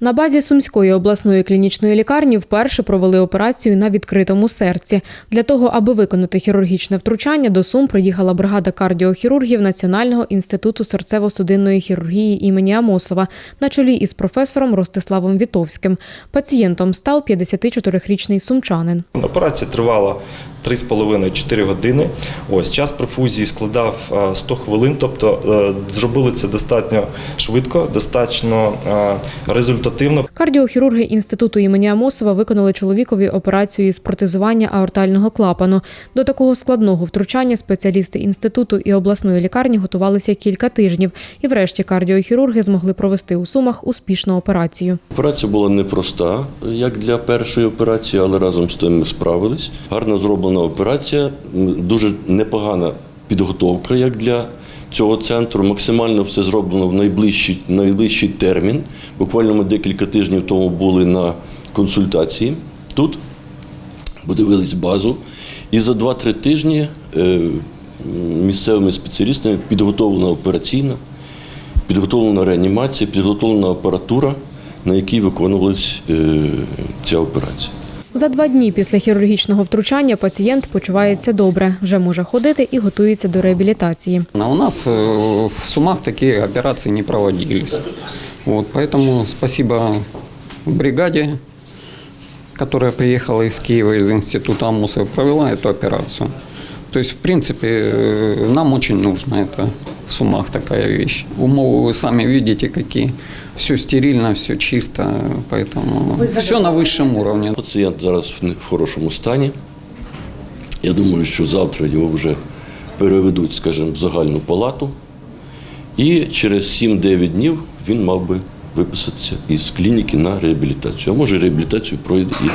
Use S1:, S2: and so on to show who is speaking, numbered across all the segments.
S1: На базі Сумської обласної клінічної лікарні вперше провели операцію на відкритому серці. Для того, аби виконати хірургічне втручання, до Сум приїхала бригада кардіохірургів Національного інституту серцево-судинної хірургії імені Амосова на чолі із професором Ростиславом Вітовським. Пацієнтом став 54-річний сумчанин.
S2: Операція тривала 3,5-4 години. Ось час перфузії складав е, 100 хвилин, тобто е, зробили це достатньо швидко, достатньо е, результативно.
S1: Кардіохірурги інституту імені Амосова виконали чоловікові операцію із протезування аортального клапану. До такого складного втручання спеціалісти інституту і обласної лікарні готувалися кілька тижнів, і врешті кардіохірурги змогли провести у сумах успішну операцію.
S3: Операція була непроста, як для першої операції, але разом з тим ми справились. Гарно зроблена операція, дуже непогана підготовка, як для цього центру. Максимально все зроблено в найближчий, найближчий термін. Буквально ми декілька тижнів тому були на консультації тут, подивились базу. І за 2-3 тижні е, місцевими спеціалістами підготовлена операційна, підготовлена реанімація, підготовлена апаратура, на якій виконувалась е, ця операція.
S1: За два дні після хірургічного втручання пацієнт почувається добре, вже може ходити і готується до реабілітації.
S4: А у нас э, в Сумах такие операции не проводились. Вот, поэтому спасибо бригаде, которая приехала из Киева, из института Амусова, провела эту операцию. То есть, в принципе, э, нам очень нужно это в Сумах такая вещь. Умовы вы сами видите, какие. Все стерильно, все чисто, поэтому все на высшем уровне.
S3: Пацієнт зараз в не- в хорошому стані. Я думаю, що завтра його вже переведуть, скажімо, в загальну палату. І через 7-9 днів він мав би виписатися із клініки на реабілітацію. А може, реабілітацію пройде і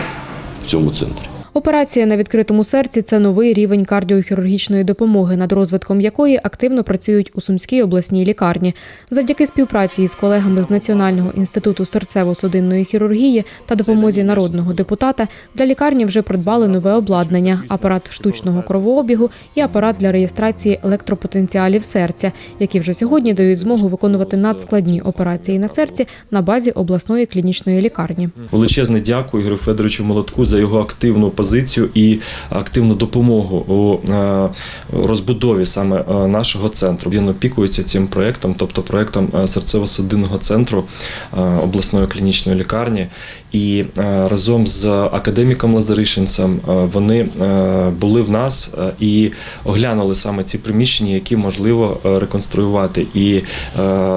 S3: в цьому центрі.
S1: Операція на відкритому серці це новий рівень кардіохірургічної допомоги, над розвитком якої активно працюють у Сумській обласній лікарні. Завдяки співпраці із колегами з Національного інституту серцево-судинної хірургії та допомозі народного депутата для лікарні вже придбали нове обладнання, апарат штучного кровообігу і апарат для реєстрації електропотенціалів серця, які вже сьогодні дають змогу виконувати надскладні операції на серці на базі обласної клінічної лікарні.
S2: Величезне дякую Ігорю Федоровичу Молотку за його активну позицію і активну допомогу у е, розбудові саме е, нашого центру. Він опікується цим проєктом, тобто проєктом е, серцево-судинного центру обласної клінічної лікарні. І е, разом з академіком Лазаришинцем е, вони е, були в нас і оглянули саме ці приміщення, які можливо реконструювати і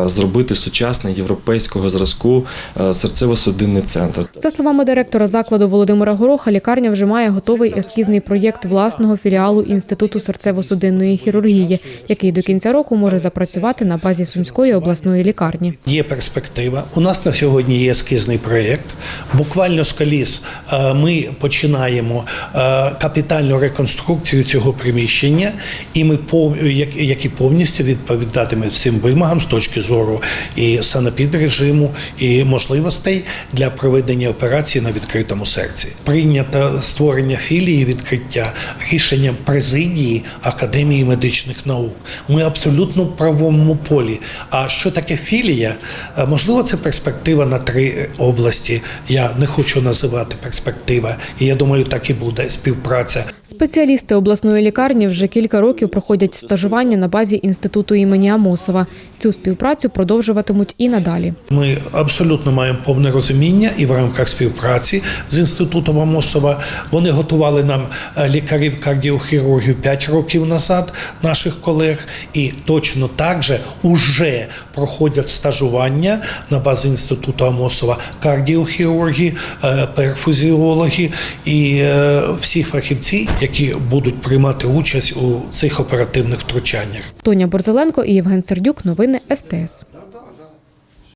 S2: зробити сучасний європейського зразку серцево-судинний центр.
S1: За словами директора закладу Володимира Гороха, лікарня вже має готовий ескізний проєкт власного філіалу Інституту серцево-судинної хірургії, який до кінця року може запрацювати на базі Сумської обласної лікарні.
S5: Є перспектива. У нас на сьогодні є ескізний проєкт. Буквально з коліс е, ми починаємо е, капітальну реконструкцію цього приміщення, і ми які повністю відповідатимуть всім вимогам з точки зору і санепідрежиму, і можливостей для проведення операції на відкритому серці. Прийнято створення філії відкриття рішенням президії Академії медичних наук. Ми абсолютно в правовому полі. А що таке філія? Е, Можливо, це перспектива на три області. Я не хочу називати перспектива, і я думаю, так і буде співпраця.
S1: Спеціалісти обласної лікарні вже кілька років проходять стажування на базі інституту імені Амосова. Цю співпрацю продовжуватимуть і надалі.
S5: Ми абсолютно маємо повне розуміння і в рамках співпраці з інститутом Амосова вони готували нам е, лікарів кардіохірургів 5 років назад, наших колег, і точно так же уже проходять стажування на базі інституту Амосова кардіохірурги, е, перфузіологи і е, всі фахівці, які будуть приймати участь у цих оперативних втручаннях.
S1: Тоня Борзеленко і Євген Сердюк. Новини СТС.